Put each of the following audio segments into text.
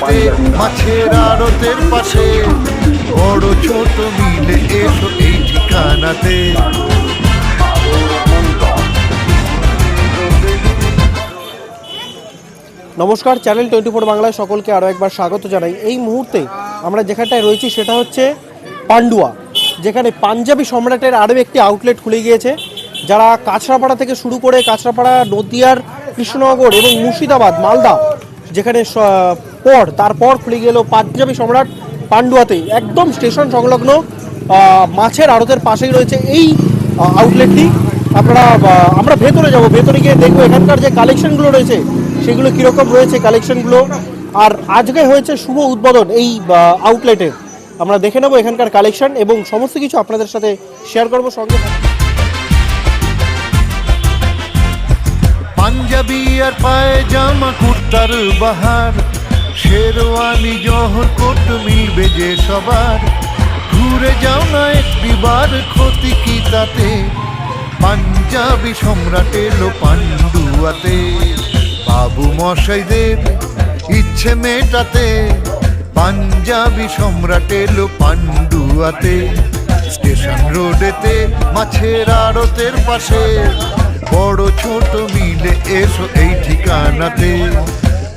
রোডেতে মাছের আড়তের পাশে বড় ছোট মিলে এসো এই ঠিকানাতে। নমস্কার চ্যানেল টোয়েন্টি ফোর বাংলায় সকলকে আরও একবার স্বাগত জানাই। এই মুহূর্তে আমরা যেখানটায় রয়েছি সেটা হচ্ছে পান্ডুয়া যেখানে পাঞ্জাবি সম্রাটের আরও একটি আউটলেট খুলে গিয়েছে। যারা কাঁচরাপাড়া থেকে শুরু করে কাঁচরাপাড়া নদিয়ার কৃষ্ণনগর এবং মুর্শিদাবাদ মালদা যেখানে পর, তারপর খুলে গেল পাঞ্জাবি সম্রাট পান্ডুয়াতে। একদম স্টেশন সংলগ্ন মাছের আড়তের পাশেই রয়েছে এই আউটলেটটি আপনারা আমরা ভেতরে যাব, ভেতরে গিয়ে দেখব এখানকার যে কালেকশনগুলো রয়েছে, সেগুলো কীরকম রয়েছে কালেকশনগুলো আর আজকে হয়েছে শুভ উদ্বোধন এই আউটলেটের আমরা দেখে নেব এখানকার কালেকশন এবং সমস্ত কিছু আপনাদের সাথে শেয়ার করব সঙ্গে পাঞ্জাবি আর পায়জামা কুর্তার বাহার শেরওয়ানি জহর কোট মিলবে যে সবার। ঘুরে যাও না একটিবার ক্ষতি কি তাতে? পাঞ্জাবি সম্রাট এলো পান্ডুয়াতে। বাবু মশাইদের ইচ্ছে মেটাতে। পাঞ্জাবি সম্রাট এলো পান্ডুয়াতে। স্টেশন রোডেতে মাছের আড়তের পাশে। বড় ছোট মিলে এসো এই ঠিকানাতে।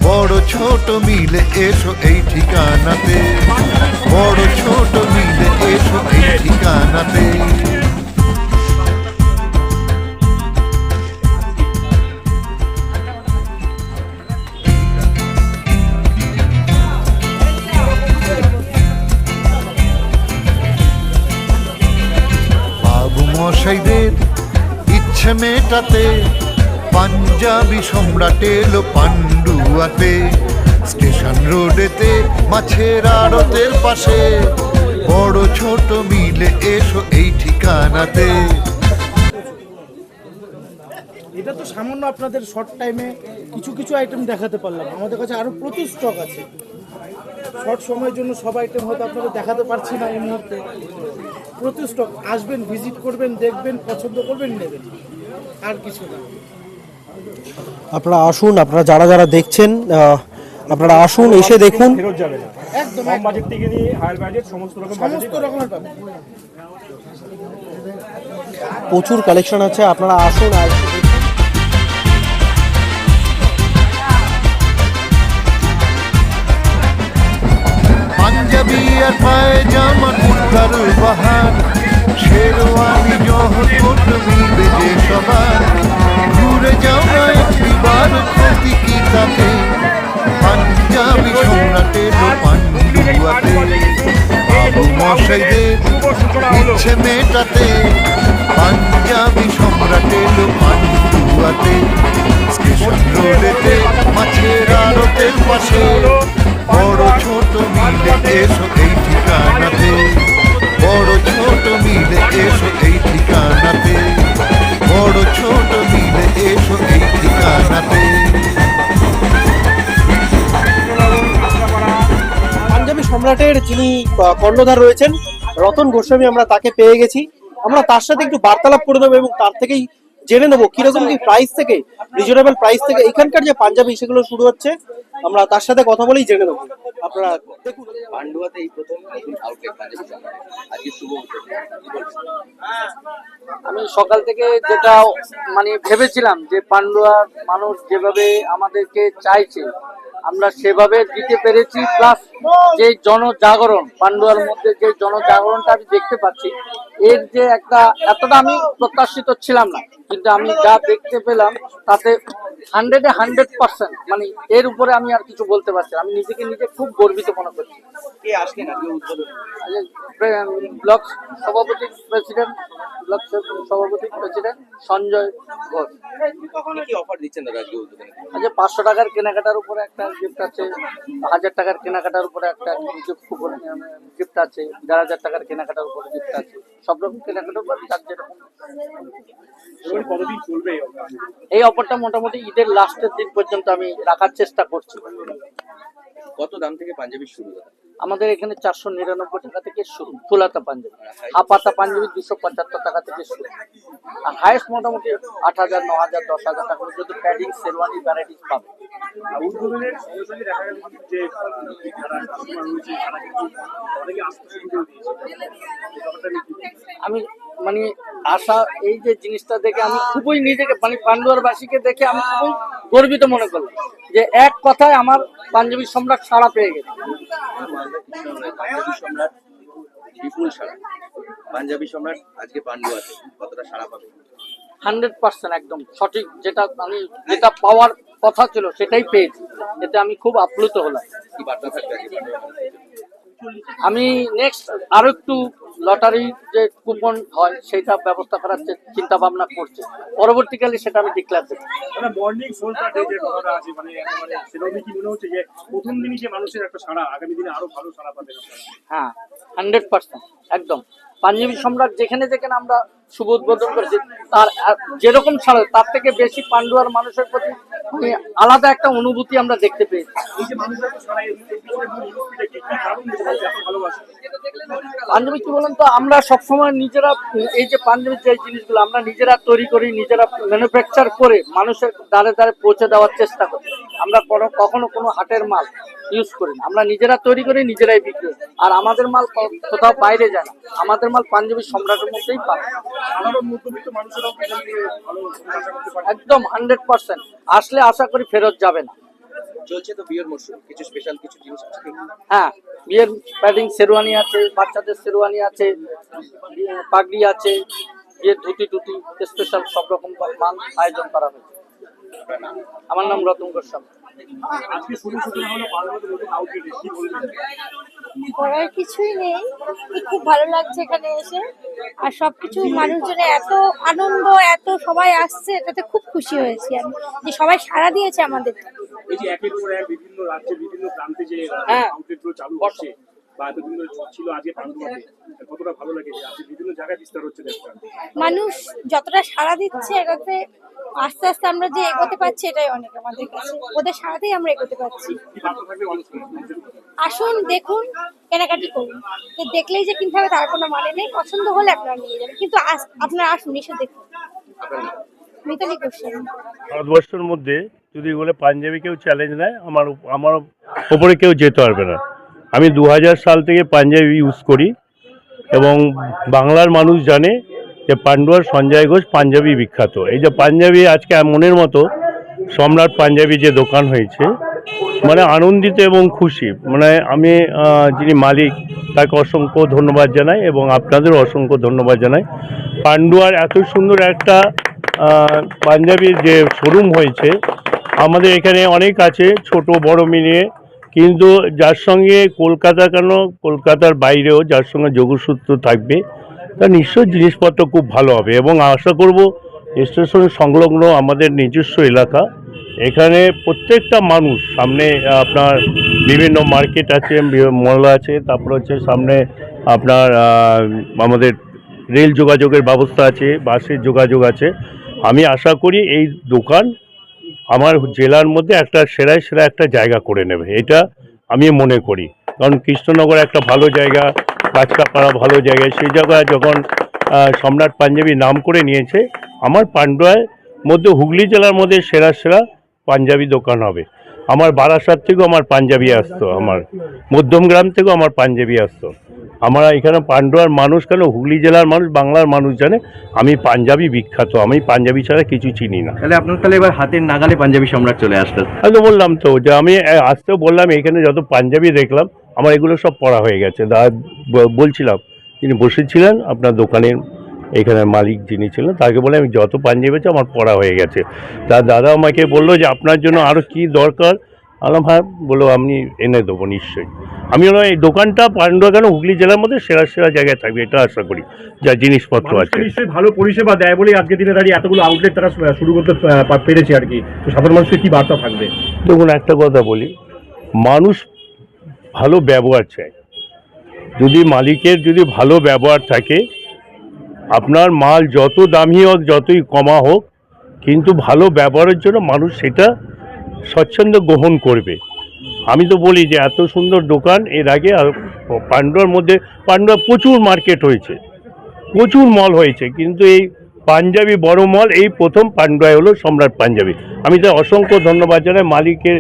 বড় ছোট মিলে এসো এই ঠিকানাতে। বড় ছোট মিলে এসো এই ঠিকানাতে। বাবু মশাইদের ইচ্ছে মেটাতে পাঞ্জাবি সম্রাট এলো পান্ডুয়াতে। স্টেশন রোডেতে, মাছের আড়তের পাশে। বড় ছোট মিলে এসো এই ঠিকানাতে। এটা তো সামান্য আপনাদের শর্ট টাইমে কিছু কিছু আইটেম দেখাতে পারলাম। আমাদের কাছে আরও প্রচুর স্টক আছে। শর্ট সময়ের জন্য সব আইটেম হয়তো আপনাদের দেখাতে পারছি না এই মুহূর্তে। প্রচুর স্টক আসবেন ভিজিট করবেন, দেখবেন, পছন্দ করবেন, নেবেন। আর কিছু না। আপনারা আসুন আপনারা যারা যারা দেখছেন আপনারা আসুন এসে দেখুন। ফেরত যাবে না একদম। বাজেট থেকে নিয়ে হায়ার বাজেট সমস্ত রকম সমস্ত রকমের পাবেন। প্রচুর কালেকশন আছে আপনারা আসুন আর। পাঞ্জাবি আর পায়জামা কুর্তার বাহার শেরওয়ানি জহর কোট মশাইদের ইচ্ছে মেটাতে, পাঞ্জাবি সম্রাটের পান্ডুয়াতে স্টেশন রোডেতে, মাছের আড়তের পাশে, বড় ছোট মিলে এসো এই ঠিকানাতে, বড় ছোট মিলে এসো এই ঠিকানাতে, বড় ছোট মিলে এসো এই ঠিকানাতে। সম্রাটের যিনি কর্ণধার রয়েছেন রতন গোস্বামী আমরা তাকে পেয়ে গেছি। আমরা তার সাথে একটু বার্তালাপ করে নেব এবং তার থেকেই জেনে নেব কীরকম কি প্রাইস থেকে রিজনেবল প্রাইস থেকে এখানকার যে পাঞ্জাবি সেগুলো শুরু হচ্ছে আমরা তার সাথে কথা বলেই জেনে নেব। আপনারা দেখুন। পান্ডুয়াতে এই প্রথম আউটলেট আজকে শুভ? আমি সকাল থেকে যেটা মানে ভেবেছিলাম যে পান্ডুয়ার মানুষ যেভাবে আমাদেরকে চাইছে আমরা সেভাবে দিতে পেরেছি প্লাস যে জনজাগরণ পান্ডুয়ার মধ্যে যে জনজাগরণটা আমি দেখতে পাচ্ছি এর যে একটা এতটা আমি প্রত্যাশিত ছিলাম না কিন্তু আমি যা দেখতে পেলাম তাতে হান্ড্রেডে হান্ড্রেড পার্সেন্ট মানে এর উপরে আমি আর কিছু বলতে পারছি। আমি নিজেকে নিজে খুব গর্বিত মনে করছি উদ্বোধন ব্লক সভাপতি প্রেসিডেন্ট ব্লক সভাপতি প্রেসিডেন্ট সঞ্জয় ঘোষ। কি অফার দিচ্ছেন দাদা আজকে আচ্ছা পাঁচশো টাকার কেনাকাটার উপরে একটা গিফট আছে হাজার টাকার কেনাকাটার উপরে একটা গিফট কুপন গিফট আছে দেড় হাজার টাকার কেনাকাটার উপরে গিফট আছে। সব রকম কেনাকাটার উপর তার যেরকম কতদিন চলবে এই এই অফারটা মোটামুটি ঈদের লাস্টের দিন পর্যন্ত আমি রাখার চেষ্টা করছি। কত দাম থেকে পাঞ্জাবি শুরু দাদা? আমাদের এখানে চারশো নিরানব্বই টাকা থেকে শুরু ফুলাতা পাঞ্জাবি হাফাতা পাঞ্জাবি দুশো পঁচাত্তর টাকা থেকে শুরু আর হায়েস্ট মোটামুটি আট হাজার, ন হাজার, দশ হাজার টাকা পর্যন্ত প্যাডিং শেরওয়ানি ভ্যারাইটিস পাবে? আমি মানে আশা এই যে জিনিসটা দেখে আমি খুবই নিজেকে মানে পান্ডুয়ারবাসীকে দেখে আমি খুবই গর্বিত মনে করলাম যে এক কথায় আমার পাঞ্জাবি সম্রাট সাড়া পেয়ে গেছে। পাঞ্জাবি সম্রাট বিপুল সারা পাঞ্জাবি সম্রাট আজকে পান্ডুয়াতে কতটা সারা পাবে? হান্ড্রেড পার্সেন্ট একদম সঠিক যেটা আমি যেটা পাওয়ার কথা ছিল সেটাই পেয়েছি। এতে আমি খুব আপ্লুত হলাম। আমি নেক্সট আরও একটু লটারি যে কুপন হয় সেটা ব্যবস্থা করার চিন্তা ভাবনা করছে। পরবর্তীকালে সেটা আমি ডিক্লেয়ার দেবো। মানে মর্নিং সোলটা ডে যে কথাটা আছে মানে কি মনে হচ্ছে যে প্রথম দিনই যে মানুষের একটা সাড়া আগামী দিনে আরও ভালো সাড়া পাবেন হ্যাঁ হান্ড্রেড পার্সেন্ট একদম। পাঞ্জাবি সম্রাট যেখানে যেখানে আমরা শুভ উদ্বোধন করেছি। তার যেরকম ছাড়া তার থেকে বেশি পান্ডুয়ার মানুষের প্রতি আলাদা একটা অনুভূতি আমরা দেখতে পেয়েছি। পাঞ্জাবি কি বলেন তো আমরা সবসময় নিজেরা এই যে পাঞ্জাবির যে জিনিসগুলো আমরা নিজেরা তৈরি করি নিজেরা ম্যানুফ্যাকচার করে মানুষের দ্বারে দ্বারে পৌঁছে দেওয়ার চেষ্টা করি। আমরা কোনো কখনো কোনো হাটের মাল ইউজ করি না। আমরা নিজেরা তৈরি করি নিজেরাই বিক্রি করি। আর আমাদের মাল কোথাও বাইরে যায় না। আমাদের মাল পাঞ্জাবি সম্রাটের মধ্যেই পাবে একদম হান্ড্রেড পার্সেন্ট আসলে আশা করি ফেরত যাবে না। চলছে তো বিয়ের মরশুম কিছু স্পেশাল কিছু জিনিস আছে? হ্যাঁ বিয়ের প্যাডিং শেরওয়ানি আছে বাচ্চাদের শেরওয়ানি আছে পাগড়ি আছে বিয়ের ধুতি টুতি স্পেশাল সব রকম মাল আয়োজন করা হয়েছে। আমার নাম রতন গোস্বামী। করার কিছুই নেই খুব ভালো লাগছে এখানে এসে। আর সবকিছু মানুষজনে এত আনন্দ এত সবাই আসছে এটাতে খুব খুশি হয়েছি আমি। যে সবাই সাড়া দিয়েছে আমাদের। এই যে একের পর এক বিভিন্ন রাজ্যে বিভিন্ন প্রান্তে যে হ্যাঁ। চালু হচ্ছে বা এতদিন ছিল আজকে পান্ডুয়াতে কতটা ভালো লাগে? যে আজকে বিভিন্ন জায়গায় বিস্তার হচ্ছে মানুষ যতটা সাড়া দিচ্ছে এটাতে আস্তে আস্তে আমরা যে এগোতে পারছি এটাই অনেক আমাদের কাছে। ওদের সারাতেই আমরা এগোতে পারছি? আসুন দেখুন কেনাকাটি করুন। তো দেখলেই যে কিনতে হবে তার কোনো মানে নেই পছন্দ হলে আপনারা নিয়ে যাবেন। কিন্তু আপনারা আসুন এসে দেখুন। ভারতবর্ষের মধ্যে যদি বলে পাঞ্জাবি কেউ চ্যালেঞ্জ নেয়, আমার আমার ওপরে কেউ যেতে পারবে না। আমি দু হাজার সাল থেকে পাঞ্জাবি ইউজ করি এবং বাংলার মানুষ জানে যে পান্ডুয়ার সঞ্জয় ঘোষ পাঞ্জাবি বিখ্যাত। এই যে পাঞ্জাবি আজকে মনের মতো সম্রাট পাঞ্জাবি যে দোকান হয়েছে মানে আনন্দিত এবং খুশি। মানে আমি যিনি মালিক, তাকে অসংখ্য ধন্যবাদ জানাই এবং আপনাদের অসংখ্য ধন্যবাদ জানাই। পান্ডুয়ার এত সুন্দর একটা পাঞ্জাবির যে শোরুম হয়েছে, আমাদের এখানে অনেক আছে, ছোট, বড় মিলিয়ে। কিন্তু যার সঙ্গে কলকাতা কেন, কলকাতার বাইরেও যার সঙ্গে যোগসূত্র থাকবে, তা নিশ্চয় জিনিসপত্র খুব ভালো হবে। এবং আশা করব স্টেশন সংলগ্ন আমাদের নিজস্ব এলাকা, এখানে প্রত্যেকটা মানুষ, সামনে আপনার বিভিন্ন মার্কেট আছে মল আছে, তারপর হচ্ছে সামনে আপনার আমাদের রেল যোগাযোগের ব্যবস্থা আছে, বাসের যোগাযোগ আছে। আমি আশা করি এই দোকান আমার জেলার মধ্যে একটা সেরাই সেরা একটা জায়গা করে নেবে, এটা আমি মনে করি। কারণ কৃষ্ণনগর একটা ভালো জায়গা গাছকাপাড়া ভালো জায়গা, সেই জায়গায় যখন সম্রাট পাঞ্জাবি নাম করে নিয়েছে, আমার পান্ডুয়ার মধ্যে হুগলি জেলার মধ্যে সেরা সেরা পাঞ্জাবি দোকান হবে। আমার বারাসাত থেকেও আমার পাঞ্জাবি আসতো আমার মধ্যমগ্রাম থেকেও আমার পাঞ্জাবি আসতো। আমরা এখানে পান্ডুয়ার মানুষ কেন? হুগলি জেলার মানুষ বাংলার মানুষ জানে আমি পাঞ্জাবি বিখ্যাত আমি পাঞ্জাবি ছাড়া কিছু চিনি না। তাহলে আপনার তাহলে এবার হাতের নাগালে পাঞ্জাবি সম্রাট চলে আসলো। আমি তো বললাম তো যে আমি আসতেও বললাম এখানে যত পাঞ্জাবি দেখলাম আমার এগুলো সব পড়া হয়ে গেছে। দা বলছিলাম তিনি বসেছিলেন আপনার দোকানের এখানে মালিক যিনি ছিলেন তাকে বলে আমি যত পাঞ্জাবি আছে আমার পড়া হয়ে গেছে। তা দাদা আমাকে বলল যে আপনার জন্য আরও কি দরকার? আলাম হ্যাঁ বলল আমি এনে দেবো নিশ্চয়ই। আমি বললাম এই দোকানটা পান্ডুয়া কেন হুগলি জেলার মধ্যে সেরা সেরা জায়গায় থাকবে এটা আশা করি। যা জিনিসপত্র আছে। নিশ্চয়ই ভালো পরিষেবা দেয় বলেই আজকে দিনে দাঁড়িয়ে এতগুলো আউটলেট তারা শুরু করতে পেরেছে আর কি। তো সাধারণ মানুষকে কী বার্তা থাকবে? দেখুন একটা কথা বলি মানুষ ভালো ব্যবহার চায়। যদি মালিকের যদি ভালো ব্যবহার থাকে আপনার মাল যত দামি হোক, যতই কমা হোক, কিন্তু ভালো ব্যবহারের জন্য মানুষ সেটা স্বচ্ছন্দ গ্রহণ করবে। আমি তো বলি যে এত সুন্দর দোকান, এর আগে আর পান্ডুয়ার মধ্যে পান্ডুয়া প্রচুর মার্কেট হয়েছে, প্রচুর মল হয়েছে, কিন্তু এই পাঞ্জাবি বড় মল, এই প্রথম পান্ডুয়ায় হলো সম্রাট পাঞ্জাবি। আমি তো অসংখ্য ধন্যবাদ জানাই, মালিকের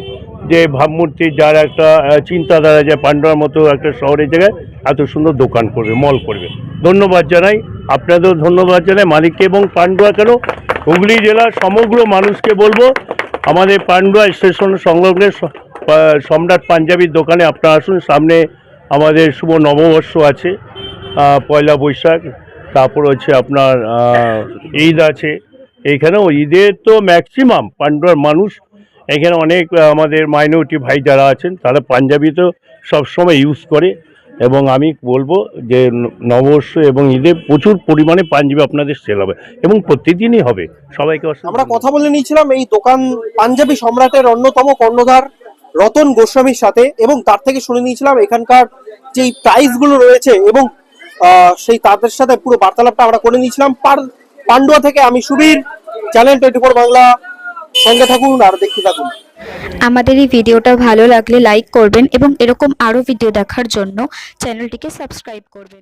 যে ভাবমূর্তি, যার একটা চিন্তাধারা যে পান্ডুয়ার মতো একটা শহরের জায়গায় এত সুন্দর দোকান করবে, মল করবে। ধন্যবাদ জানাই আপনাদেরও ধন্যবাদ জানাই। মালিককে এবং পান্ডুয়া কেন? হুগলি জেলার সমগ্র মানুষকে বলব, আমাদের পান্ডুয়া স্টেশন সংলগ্নে সম্রাট পাঞ্জাবির দোকানে আপনারা আসুন, সামনে আমাদের শুভ নববর্ষ আছে পয়লা বৈশাখ, তারপর হচ্ছে আপনার ঈদ আছে। এইখানেও ঈদের তো ম্যাক্সিমাম পান্ডুয়ার মানুষ, এখানে অনেক আমাদের মাইনরিটি ভাই যারা আছেন, তারা পাঞ্জাবি তো সবসময় ইউজ করে। এবং আমি বলব যে নববর্ষ এবং ঈদে প্রচুর পরিমাণে পাঞ্জাবি আপনাদের সেল হবে এবং প্রতিদিনই হবে। সবাইকে আমরা কথা বলে নিয়েছিলাম এই দোকান পাঞ্জাবি সম্রাটের অন্যতম কর্ণধার রতন গোস্বামীর সাথে এবং তার থেকে শুনে নিয়েছিলাম এখানকার যেই প্রাইসগুলো রয়েছে এবং সেই তাদের সাথে পুরো বার্তালাপটা আমরা করে নিয়েছিলাম। পার- পান্ডুয়া থেকে আমি Subir channel twenty four Bangla. সঙ্গে থাকুন আর দেখতে থাকুন। আমাদের এই ভিডিওটা ভালো লাগলে লাইক করবেন এবং এরকম আরও ভিডিও দেখার জন্য চ্যানেলটিকে সাবস্ক্রাইব করবেন।